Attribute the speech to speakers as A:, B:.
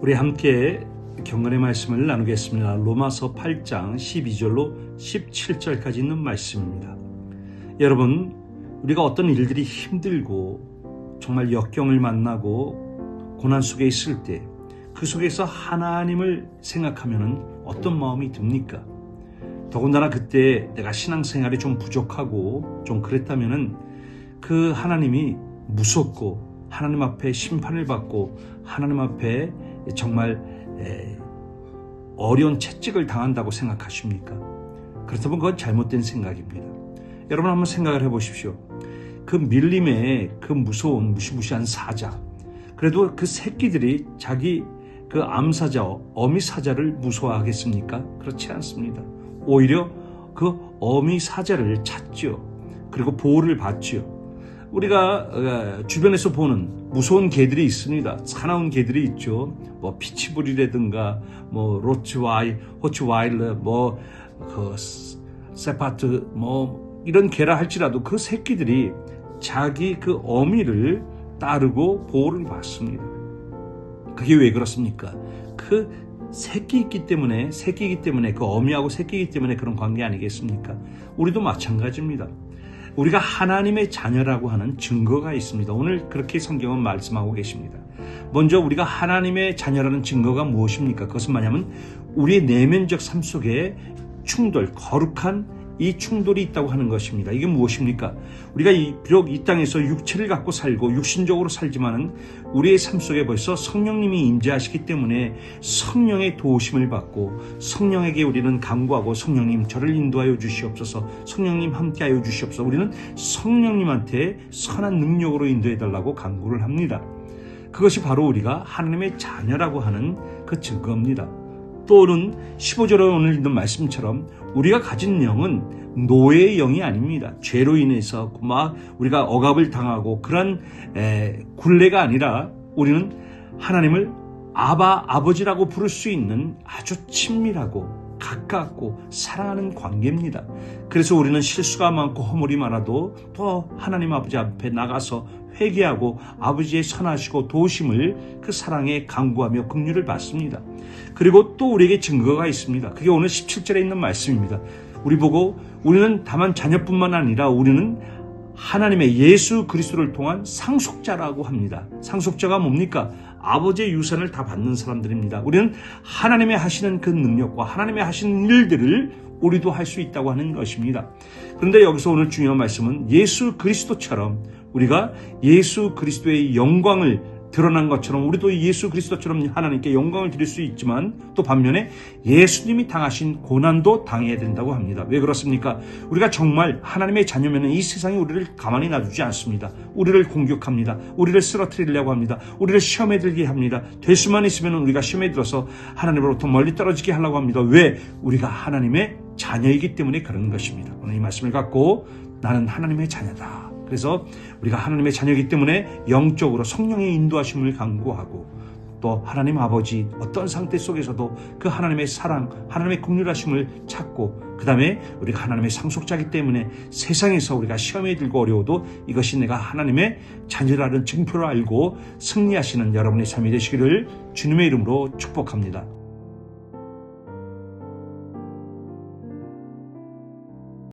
A: 우리 함께 경건의 말씀을 나누겠습니다. 로마서 8장 12절로 17절까지 있는 말씀입니다. 여러분, 우리가 어떤 일들이 힘들고 정말 역경을 만나고 고난 속에 있을 때 그 속에서 하나님을 생각하면 어떤 마음이 듭니까? 더군다나 그때 내가 신앙생활이 좀 부족하고 좀 그랬다면은 그 하나님이 무섭고 하나님 앞에 심판을 받고 하나님 앞에 정말 에, 어려운 채찍을 당한다고 생각하십니까? 그렇다면 그건 잘못된 생각입니다. 여러분 한번 생각을 해보십시오. 그 밀림의 그 무서운 무시무시한 사자. 그래도 그 새끼들이 자기 그 암사자, 어미사자를 무서워하겠습니까? 그렇지 않습니다. 오히려 그 어미사자를 찾죠. 그리고 보호를 받죠. 우리가 주변에서 보는 무서운 개들이 있습니다. 사나운 개들이 있죠. 뭐 피치불이라든가 뭐 로츠와이, 호츠와일러, 뭐그 세파트 뭐 이런 개라 할지라도 그 새끼들이 자기 그 어미를 따르고 보호를 받습니다. 그게 왜 그렇습니까? 그 새끼이기 때문에 새끼이기 때문에 그 어미하고 새끼이기 때문에 그런 관계 아니겠습니까? 우리도 마찬가지입니다. 우리가 하나님의 자녀라고 하는 증거가 있습니다. 오늘 그렇게 성경은 말씀하고 계십니다. 먼저 우리가 하나님의 자녀라는 증거가 무엇입니까? 그것은 뭐냐면 우리의 내면적 삶 속에 충돌, 거룩한 이 충돌이 있다고 하는 것입니다. 이게 무엇입니까? 우리가 이, 비록 이 땅에서 육체를 갖고 살고 육신적으로 살지만은 우리의 삶 속에 벌써 성령님이 임재하시기 때문에 성령의 도우심을 받고 성령에게 우리는 강구하고 성령님 저를 인도하여 주시옵소서 성령님 함께하여 주시옵소서 우리는 성령님한테 선한 능력으로 인도해 달라고 강구를 합니다. 그것이 바로 우리가 하나님의 자녀라고 하는 그 증거입니다. 또는 15절에 오늘 읽는 말씀처럼 우리가 가진 영은 노예의 영이 아닙니다. 죄로 인해서 막 우리가 억압을 당하고 그런 에, 굴레가 아니라 우리는 하나님을 아바 아버지라고 부를 수 있는 아주 친밀하고 가깝고 사랑하는 관계입니다. 그래서 우리는 실수가 많고 허물이 많아도 또 하나님 아버지 앞에 나가서 회개하고 아버지의 선하시고 도우심을 그 사랑에 강구하며 긍휼을 받습니다. 그리고 또 우리에게 증거가 있습니다. 그게 오늘 17절에 있는 말씀입니다. 우리 보고 우리는 다만 자녀뿐만 아니라 우리는 하나님의 예수 그리스도를 통한 상속자라고 합니다. 상속자가 뭡니까? 아버지의 유산을 다 받는 사람들입니다. 우리는 하나님의 하시는 그 능력과 하나님의 하시는 일들을 우리도 할 수 있다고 하는 것입니다. 그런데 여기서 오늘 중요한 말씀은 예수 그리스도처럼 우리가 예수 그리스도의 영광을 드러난 것처럼 우리도 예수 그리스도처럼 하나님께 영광을 드릴 수 있지만 또 반면에 예수님이 당하신 고난도 당해야 된다고 합니다. 왜 그렇습니까? 우리가 정말 하나님의 자녀면 이 세상이 우리를 가만히 놔두지 않습니다. 우리를 공격합니다. 우리를 쓰러뜨리려고 합니다. 우리를 시험에 들게 합니다. 될 수만 있으면 우리가 시험에 들어서 하나님으로부터 멀리 떨어지게 하려고 합니다. 왜? 우리가 하나님의 자녀이기 때문에 그런 것입니다. 오늘 이 말씀을 갖고 나는 하나님의 자녀다. 그래서 우리가 하나님의 자녀이기 때문에 영적으로 성령의 인도하심을 강구하고 또 하나님 아버지 어떤 상태 속에서도 그 하나님의 사랑, 하나님의 국률하심을 찾고 그 다음에 우리가 하나님의 상속자이기 때문에 세상에서 우리가 시험에 들고 어려워도 이것이 내가 하나님의 자녀라는 증표를 알고 승리하시는 여러분의 삶이 되시기를 주님의 이름으로 축복합니다.